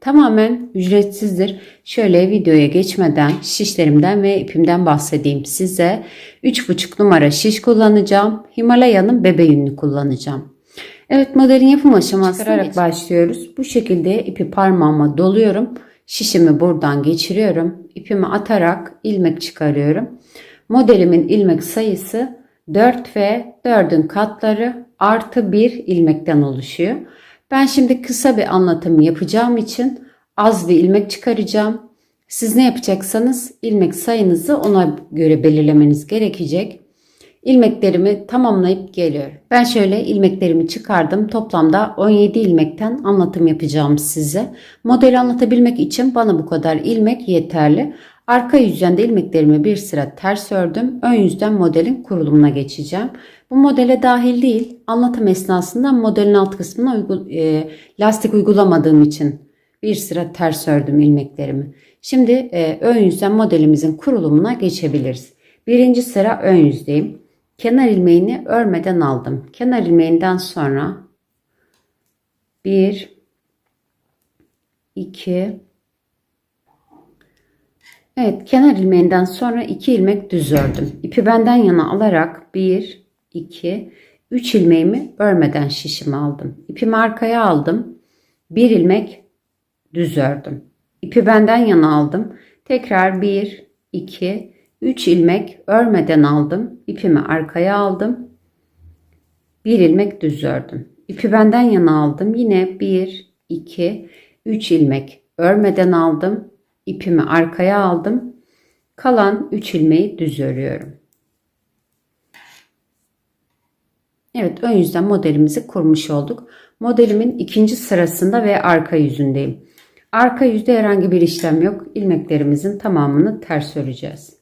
tamamen ücretsizdir. Şöyle videoya geçmeden şişlerimden ve ipimden bahsedeyim size. 3,5 numara şiş kullanacağım. Himalaya'nın bebe yününü kullanacağım. Evet modelin yapım aşamasına başlıyoruz. Bu şekilde ipi parmağıma doluyorum. Şişimi buradan geçiriyorum. İpimi atarak ilmek çıkarıyorum. Modelimin ilmek sayısı 4 ve 4'ün katları artı 1 ilmekten oluşuyor. Ben şimdi kısa bir anlatım yapacağım için az bir ilmek çıkaracağım. Siz ne yapacaksanız ilmek sayınızı ona göre belirlemeniz gerekecek. İlmeklerimi tamamlayıp geliyorum. Ben şöyle ilmeklerimi çıkardım. Toplamda 17 ilmekten anlatım yapacağım size. Modeli anlatabilmek için bana bu kadar ilmek yeterli. Arka yüzden de ilmeklerimi bir sıra ters ördüm. Ön yüzden modelin kurulumuna geçeceğim. Bu modele dahil değil. Anlatım esnasında modelin alt kısmına uygu- e, lastik uygulamadığım için bir sıra ters ördüm ilmeklerimi. Şimdi e, ön yüzden modelimizin kurulumuna geçebiliriz. Birinci sıra ön yüzdeyim. Kenar ilmeğini örmeden aldım. Kenar ilmeğinden sonra 1 2 Evet, kenar ilmeğinden sonra 2 ilmek düz ördüm. İpi benden yana alarak 1 2 3 ilmeğimi örmeden şişimi aldım. İpimi arkaya aldım. 1 ilmek düz ördüm. İpi benden yana aldım. Tekrar 1 2 3 ilmek örmeden aldım. İpimi arkaya aldım. 1 ilmek düz ördüm. İpi benden yana aldım. Yine 1 2 3 ilmek örmeden aldım. İpimi arkaya aldım. Kalan 3 ilmeği düz örüyorum. Evet ön yüzden modelimizi kurmuş olduk. Modelimin ikinci sırasında ve arka yüzündeyim. Arka yüzde herhangi bir işlem yok. İlmeklerimizin tamamını ters öreceğiz.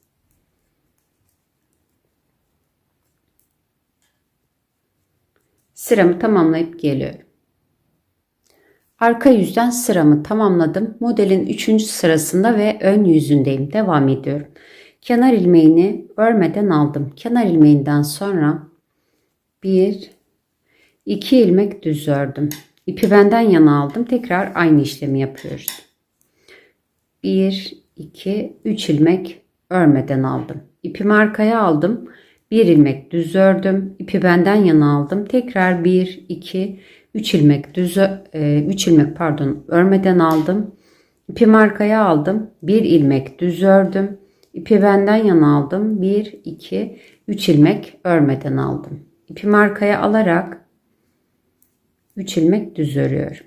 Sıramı tamamlayıp geliyorum. Arka yüzden sıramı tamamladım. Modelin 3. sırasında ve ön yüzündeyim. Devam ediyorum. Kenar ilmeğini örmeden aldım. Kenar ilmeğinden sonra 1 2 ilmek düz ördüm. İpi benden yana aldım. Tekrar aynı işlemi yapıyoruz. 1 2 3 ilmek örmeden aldım. İpimi arkaya aldım. 1 ilmek düz ördüm. İpi benden yana aldım. Tekrar 1 2 3 ilmek düz 3 ilmek pardon örmeden aldım. İpimi arkaya aldım. 1 ilmek düz ördüm. İpi benden yana aldım. 1 2 3 ilmek örmeden aldım. İpimi arkaya alarak 3 ilmek düz örüyorum.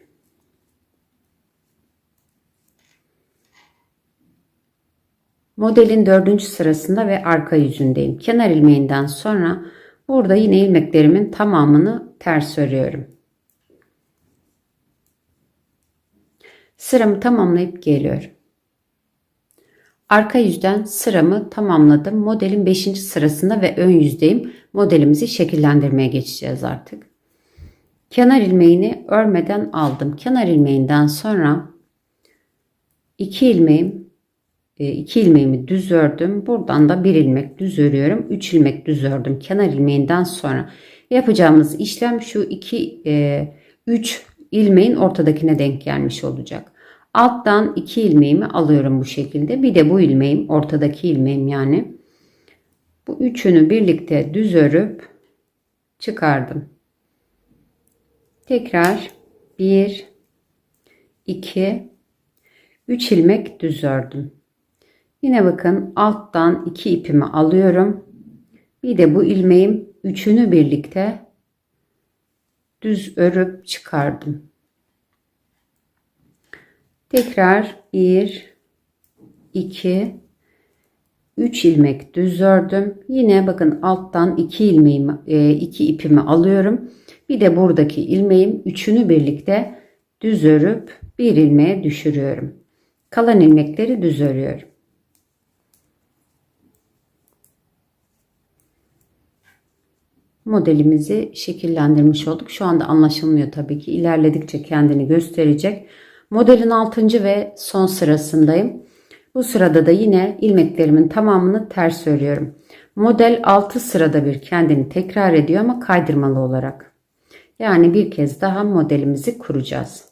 Modelin dördüncü sırasında ve arka yüzündeyim. Kenar ilmeğinden sonra burada yine ilmeklerimin tamamını ters örüyorum. Sıramı tamamlayıp geliyorum. Arka yüzden sıramı tamamladım. Modelin 5. sırasında ve ön yüzdeyim. Modelimizi şekillendirmeye geçeceğiz artık. Kenar ilmeğini örmeden aldım. Kenar ilmeğinden sonra 2 ilmeğim 2 ilmeğimi düz ördüm. Buradan da 1 ilmek düz örüyorum. 3 ilmek düz ördüm. Kenar ilmeğinden sonra yapacağımız işlem şu 2 3 ilmeğin ortadakine denk gelmiş olacak. Alttan 2 ilmeğimi alıyorum bu şekilde. Bir de bu ilmeğim ortadaki ilmeğim yani. Bu üçünü birlikte düz örüp çıkardım. Tekrar 1 2 3 ilmek düz ördüm. Yine bakın alttan 2 ipimi alıyorum. Bir de bu ilmeğim üçünü birlikte düz örüp çıkardım. Tekrar 1 2 3 ilmek düz ördüm. Yine bakın alttan 2 ilmeğimi 2 ipimi alıyorum. Bir de buradaki ilmeğim üçünü birlikte düz örüp bir ilmeğe düşürüyorum. Kalan ilmekleri düz örüyorum. Modelimizi şekillendirmiş olduk. Şu anda anlaşılmıyor tabii ki. İlerledikçe kendini gösterecek. Modelin 6. ve son sırasındayım. Bu sırada da yine ilmeklerimin tamamını ters örüyorum. Model 6 sırada bir kendini tekrar ediyor ama kaydırmalı olarak. Yani bir kez daha modelimizi kuracağız.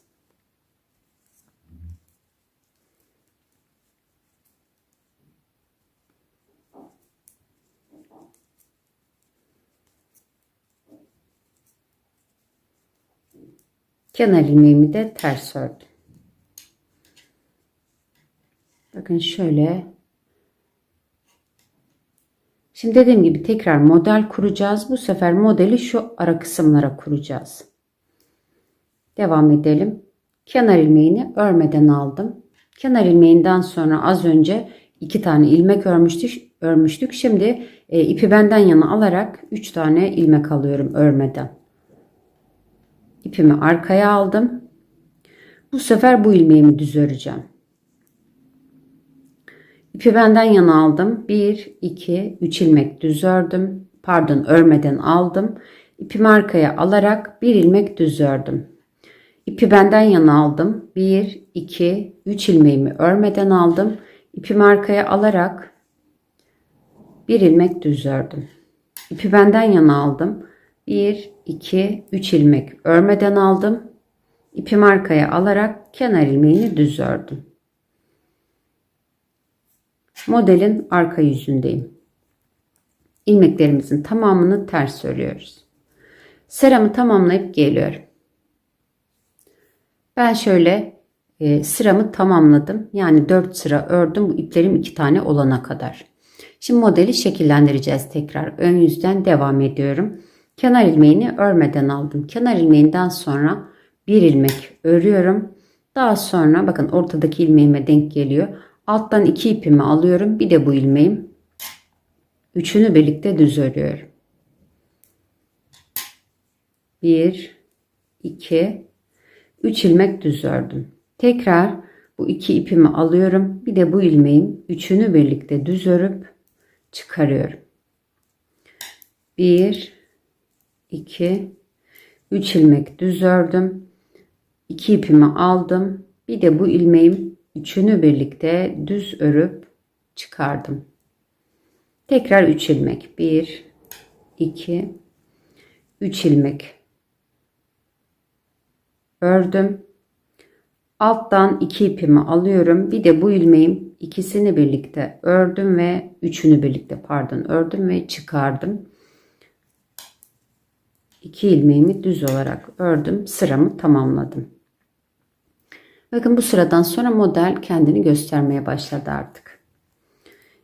Kenar ilmeğimi de ters ördüm. Bakın şöyle. Şimdi dediğim gibi tekrar model kuracağız. Bu sefer modeli şu ara kısımlara kuracağız. Devam edelim. Kenar ilmeğini örmeden aldım. Kenar ilmeğinden sonra az önce iki tane ilmek örmüştük. örmüştük. Şimdi e, ipi benden yana alarak üç tane ilmek alıyorum örmeden. İpimi arkaya aldım. Bu sefer bu ilmeğimi düz öreceğim. İpi benden yana aldım. 1, 2, 3 ilmek düz ördüm. Pardon örmeden aldım. İpimi arkaya alarak bir ilmek düz ördüm. İpi benden yana aldım. 1, 2, 3 ilmeğimi örmeden aldım. İpimi arkaya alarak bir ilmek düz ördüm. İpi benden yana aldım. 1, 2, 3 ilmek örmeden aldım. İpimi arkaya alarak kenar ilmeğini düz ördüm. Modelin arka yüzündeyim. İlmeklerimizin tamamını ters örüyoruz. Sıramı tamamlayıp geliyorum. Ben şöyle e, sıramı tamamladım. Yani 4 sıra ördüm bu iplerim 2 tane olana kadar. Şimdi modeli şekillendireceğiz tekrar. Ön yüzden devam ediyorum. Kenar ilmeğini örmeden aldım. Kenar ilmeğinden sonra bir ilmek örüyorum. Daha sonra bakın ortadaki ilmeğime denk geliyor. Alttan iki ipimi alıyorum. Bir de bu ilmeğim. Üçünü birlikte düz örüyorum. Bir, iki, üç ilmek düz ördüm. Tekrar bu iki ipimi alıyorum. Bir de bu ilmeğin üçünü birlikte düz örüp çıkarıyorum. Bir, iki, üç ilmek düz ördüm. İki ipimi aldım. Bir de bu ilmeğim üçünü birlikte düz örüp çıkardım. Tekrar 3 ilmek. 1 2 3 ilmek ördüm. Alttan 2 ipimi alıyorum. Bir de bu ilmeğim ikisini birlikte ördüm ve üçünü birlikte pardon ördüm ve çıkardım. 2 ilmeğimi düz olarak ördüm. Sıramı tamamladım. Bakın bu sıradan sonra model kendini göstermeye başladı artık.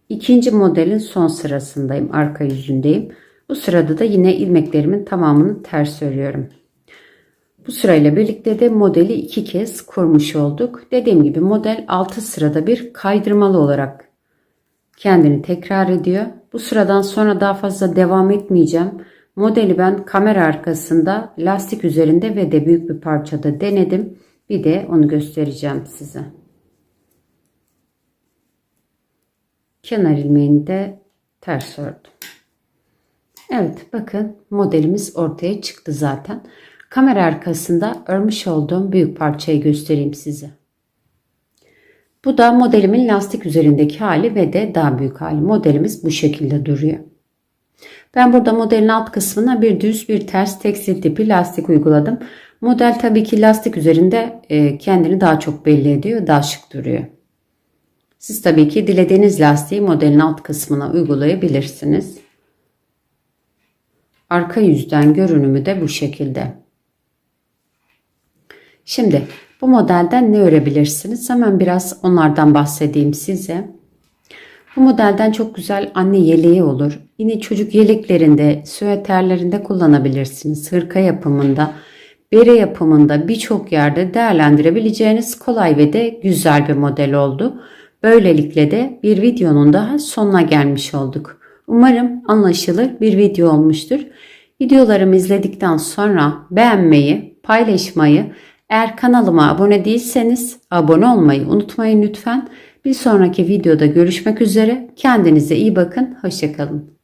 İkinci modelin son sırasındayım. Arka yüzündeyim. Bu sırada da yine ilmeklerimin tamamını ters örüyorum. Bu sırayla birlikte de modeli iki kez kurmuş olduk. Dediğim gibi model 6 sırada bir kaydırmalı olarak kendini tekrar ediyor. Bu sıradan sonra daha fazla devam etmeyeceğim. Modeli ben kamera arkasında lastik üzerinde ve de büyük bir parçada denedim. Bir de onu göstereceğim size. Kenar ilmeğini de ters ördüm. Evet bakın modelimiz ortaya çıktı zaten. Kamera arkasında örmüş olduğum büyük parçayı göstereyim size. Bu da modelimin lastik üzerindeki hali ve de daha büyük hali. Modelimiz bu şekilde duruyor. Ben burada modelin alt kısmına bir düz bir ters tekstil tipi lastik uyguladım. Model tabii ki lastik üzerinde e, kendini daha çok belli ediyor, daha şık duruyor. Siz tabii ki dilediğiniz lastiği modelin alt kısmına uygulayabilirsiniz. Arka yüzden görünümü de bu şekilde. Şimdi bu modelden ne örebilirsiniz? Hemen biraz onlardan bahsedeyim size. Bu modelden çok güzel anne yeleği olur. Yine çocuk yeleklerinde, süeterlerinde kullanabilirsiniz. Hırka yapımında, bere yapımında birçok yerde değerlendirebileceğiniz kolay ve de güzel bir model oldu. Böylelikle de bir videonun daha sonuna gelmiş olduk. Umarım anlaşılır bir video olmuştur. Videolarımı izledikten sonra beğenmeyi, paylaşmayı, eğer kanalıma abone değilseniz abone olmayı unutmayın lütfen. Bir sonraki videoda görüşmek üzere. Kendinize iyi bakın. Hoşçakalın.